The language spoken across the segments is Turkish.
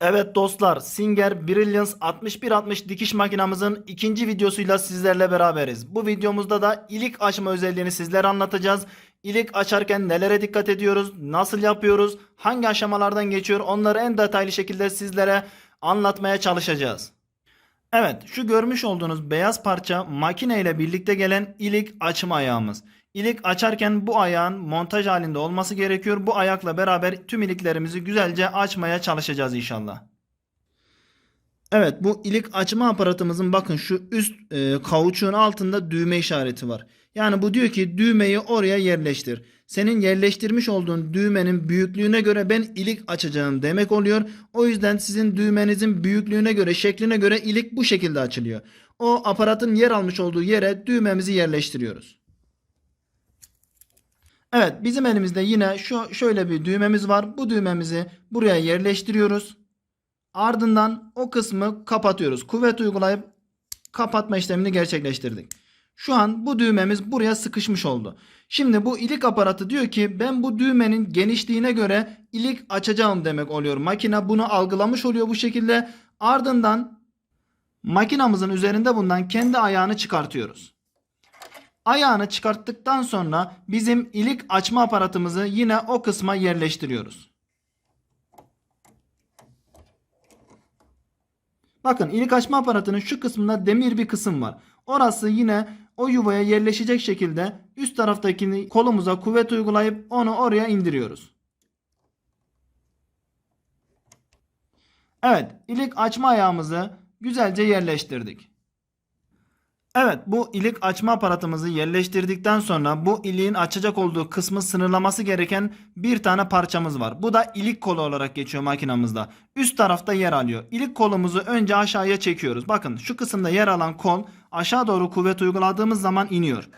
Evet dostlar Singer Brilliance 6160 dikiş makinamızın ikinci videosuyla sizlerle beraberiz. Bu videomuzda da ilik açma özelliğini sizlere anlatacağız. İlik açarken nelere dikkat ediyoruz, nasıl yapıyoruz, hangi aşamalardan geçiyor onları en detaylı şekilde sizlere anlatmaya çalışacağız. Evet şu görmüş olduğunuz beyaz parça makine ile birlikte gelen ilik açma ayağımız. İlik açarken bu ayağın montaj halinde olması gerekiyor. Bu ayakla beraber tüm iliklerimizi güzelce açmaya çalışacağız inşallah. Evet bu ilik açma aparatımızın bakın şu üst e, kauçuğun altında düğme işareti var. Yani bu diyor ki düğmeyi oraya yerleştir. Senin yerleştirmiş olduğun düğmenin büyüklüğüne göre ben ilik açacağım demek oluyor. O yüzden sizin düğmenizin büyüklüğüne göre şekline göre ilik bu şekilde açılıyor. O aparatın yer almış olduğu yere düğmemizi yerleştiriyoruz. Evet bizim elimizde yine şu şöyle bir düğmemiz var. Bu düğmemizi buraya yerleştiriyoruz. Ardından o kısmı kapatıyoruz. Kuvvet uygulayıp kapatma işlemini gerçekleştirdik. Şu an bu düğmemiz buraya sıkışmış oldu. Şimdi bu ilik aparatı diyor ki ben bu düğmenin genişliğine göre ilik açacağım demek oluyor. Makine bunu algılamış oluyor bu şekilde. Ardından makinamızın üzerinde bulunan kendi ayağını çıkartıyoruz. Ayağını çıkarttıktan sonra bizim ilik açma aparatımızı yine o kısma yerleştiriyoruz. Bakın ilik açma aparatının şu kısmında demir bir kısım var. Orası yine o yuvaya yerleşecek şekilde üst taraftakini kolumuza kuvvet uygulayıp onu oraya indiriyoruz. Evet ilik açma ayağımızı güzelce yerleştirdik. Evet bu ilik açma aparatımızı yerleştirdikten sonra bu iliğin açacak olduğu kısmı sınırlaması gereken bir tane parçamız var. Bu da ilik kolu olarak geçiyor makinamızda. Üst tarafta yer alıyor. İlik kolumuzu önce aşağıya çekiyoruz. Bakın şu kısımda yer alan kol aşağı doğru kuvvet uyguladığımız zaman iniyor.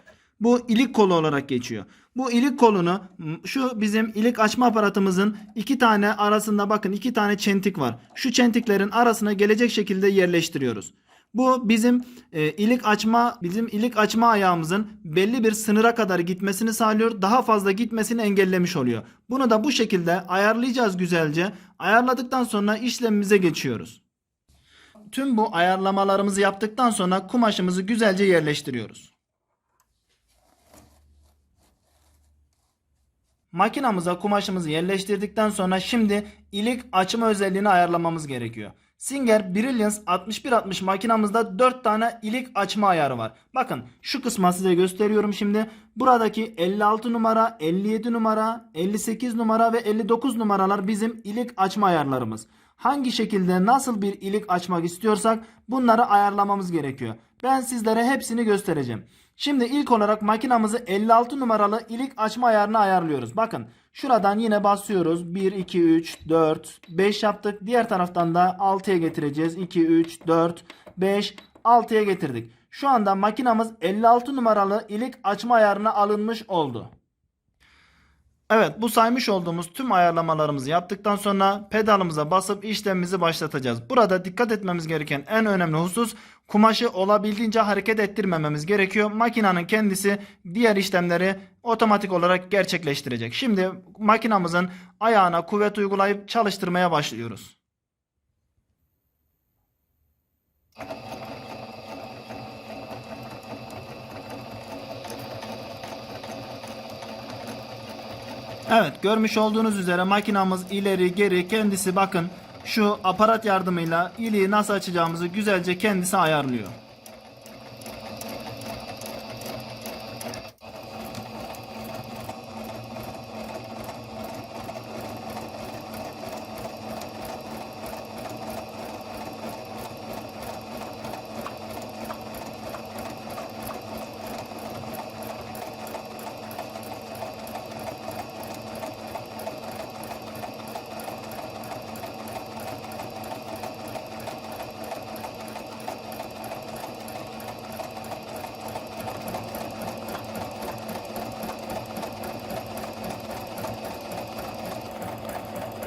Bu ilik kolu olarak geçiyor. Bu ilik kolunu şu bizim ilik açma aparatımızın iki tane arasında bakın iki tane çentik var. Şu çentiklerin arasına gelecek şekilde yerleştiriyoruz. Bu bizim e, ilik açma bizim ilik açma ayağımızın belli bir sınıra kadar gitmesini sağlıyor. Daha fazla gitmesini engellemiş oluyor. Bunu da bu şekilde ayarlayacağız güzelce. Ayarladıktan sonra işlemimize geçiyoruz. Tüm bu ayarlamalarımızı yaptıktan sonra kumaşımızı güzelce yerleştiriyoruz. Makinamıza kumaşımızı yerleştirdikten sonra şimdi ilik açma özelliğini ayarlamamız gerekiyor. Singer Brilliance 6160 makinamızda 4 tane ilik açma ayarı var. Bakın şu kısmı size gösteriyorum şimdi. Buradaki 56 numara, 57 numara, 58 numara ve 59 numaralar bizim ilik açma ayarlarımız. Hangi şekilde nasıl bir ilik açmak istiyorsak bunları ayarlamamız gerekiyor. Ben sizlere hepsini göstereceğim. Şimdi ilk olarak makinamızı 56 numaralı ilik açma ayarını ayarlıyoruz. Bakın şuradan yine basıyoruz. 1, 2, 3, 4, 5 yaptık. Diğer taraftan da 6'ya getireceğiz. 2, 3, 4, 5, 6'ya getirdik. Şu anda makinamız 56 numaralı ilik açma ayarına alınmış oldu. Evet bu saymış olduğumuz tüm ayarlamalarımızı yaptıktan sonra pedalımıza basıp işlemimizi başlatacağız. Burada dikkat etmemiz gereken en önemli husus kumaşı olabildiğince hareket ettirmememiz gerekiyor. Makinenin kendisi diğer işlemleri otomatik olarak gerçekleştirecek. Şimdi makinamızın ayağına kuvvet uygulayıp çalıştırmaya başlıyoruz. Evet görmüş olduğunuz üzere makinamız ileri geri kendisi bakın şu aparat yardımıyla iliği nasıl açacağımızı güzelce kendisi ayarlıyor.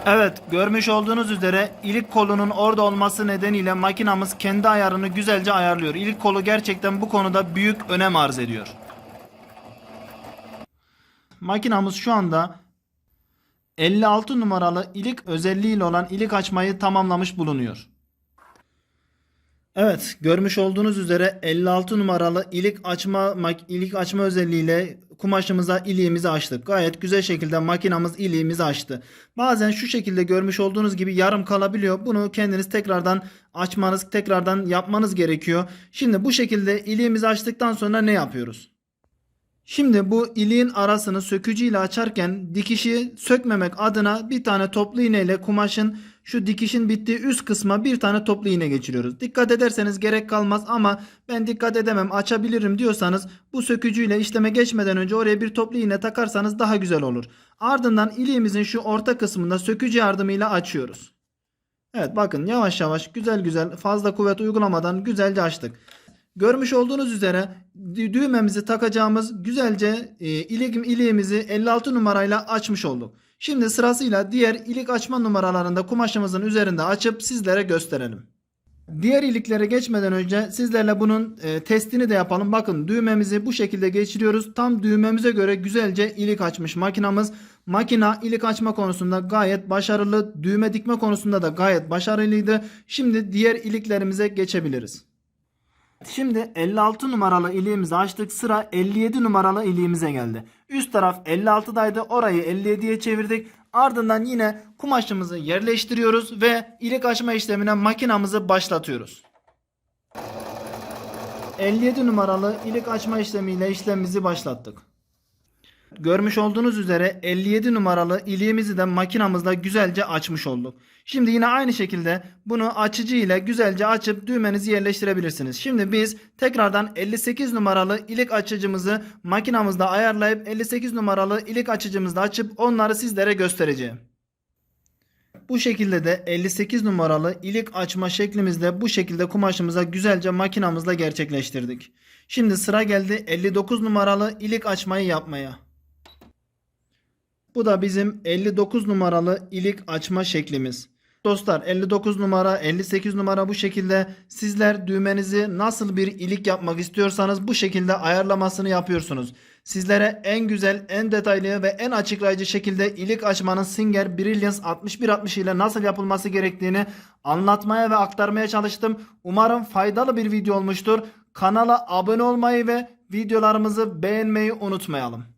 Evet görmüş olduğunuz üzere ilik kolunun orada olması nedeniyle makinamız kendi ayarını güzelce ayarlıyor. İlik kolu gerçekten bu konuda büyük önem arz ediyor. Makinamız şu anda 56 numaralı ilik özelliğiyle olan ilik açmayı tamamlamış bulunuyor. Evet, görmüş olduğunuz üzere 56 numaralı ilik açma ilik açma özelliğiyle kumaşımıza iliğimizi açtık. Gayet güzel şekilde makinamız iliğimizi açtı. Bazen şu şekilde görmüş olduğunuz gibi yarım kalabiliyor. Bunu kendiniz tekrardan açmanız, tekrardan yapmanız gerekiyor. Şimdi bu şekilde iliğimizi açtıktan sonra ne yapıyoruz? Şimdi bu iliğin arasını sökücüyle açarken dikişi sökmemek adına bir tane toplu iğneyle kumaşın şu dikişin bittiği üst kısma bir tane toplu iğne geçiriyoruz. Dikkat ederseniz gerek kalmaz ama ben dikkat edemem açabilirim diyorsanız bu sökücüyle işleme geçmeden önce oraya bir toplu iğne takarsanız daha güzel olur. Ardından iliğimizin şu orta kısmında sökücü yardımıyla açıyoruz. Evet bakın yavaş yavaş güzel güzel fazla kuvvet uygulamadan güzelce açtık. Görmüş olduğunuz üzere dü- düğmemizi takacağımız güzelce e, ilik, iliğimizi 56 numarayla açmış olduk. Şimdi sırasıyla diğer ilik açma numaralarında kumaşımızın üzerinde açıp sizlere gösterelim. Diğer iliklere geçmeden önce sizlerle bunun e, testini de yapalım. Bakın düğmemizi bu şekilde geçiriyoruz. Tam düğmemize göre güzelce ilik açmış makinamız. Makina ilik açma konusunda gayet başarılı. Düğme dikme konusunda da gayet başarılıydı. Şimdi diğer iliklerimize geçebiliriz. Şimdi 56 numaralı iliğimizi açtık. Sıra 57 numaralı iliğimize geldi. Üst taraf 56'daydı. Orayı 57'ye çevirdik. Ardından yine kumaşımızı yerleştiriyoruz ve ilik açma işlemine makinamızı başlatıyoruz. 57 numaralı ilik açma işlemiyle işlemimizi başlattık. Görmüş olduğunuz üzere 57 numaralı iliğimizi de makinamızda güzelce açmış olduk. Şimdi yine aynı şekilde bunu açıcı ile güzelce açıp düğmenizi yerleştirebilirsiniz. Şimdi biz tekrardan 58 numaralı ilik açıcımızı makinamızda ayarlayıp 58 numaralı ilik açıcımızda açıp onları sizlere göstereceğim. Bu şekilde de 58 numaralı ilik açma şeklimizde bu şekilde kumaşımıza güzelce makinamızla gerçekleştirdik. Şimdi sıra geldi 59 numaralı ilik açmayı yapmaya. Bu da bizim 59 numaralı ilik açma şeklimiz. Dostlar 59 numara 58 numara bu şekilde sizler düğmenizi nasıl bir ilik yapmak istiyorsanız bu şekilde ayarlamasını yapıyorsunuz. Sizlere en güzel, en detaylı ve en açıklayıcı şekilde ilik açmanın Singer Brilliance 6160 ile nasıl yapılması gerektiğini anlatmaya ve aktarmaya çalıştım. Umarım faydalı bir video olmuştur. Kanala abone olmayı ve videolarımızı beğenmeyi unutmayalım.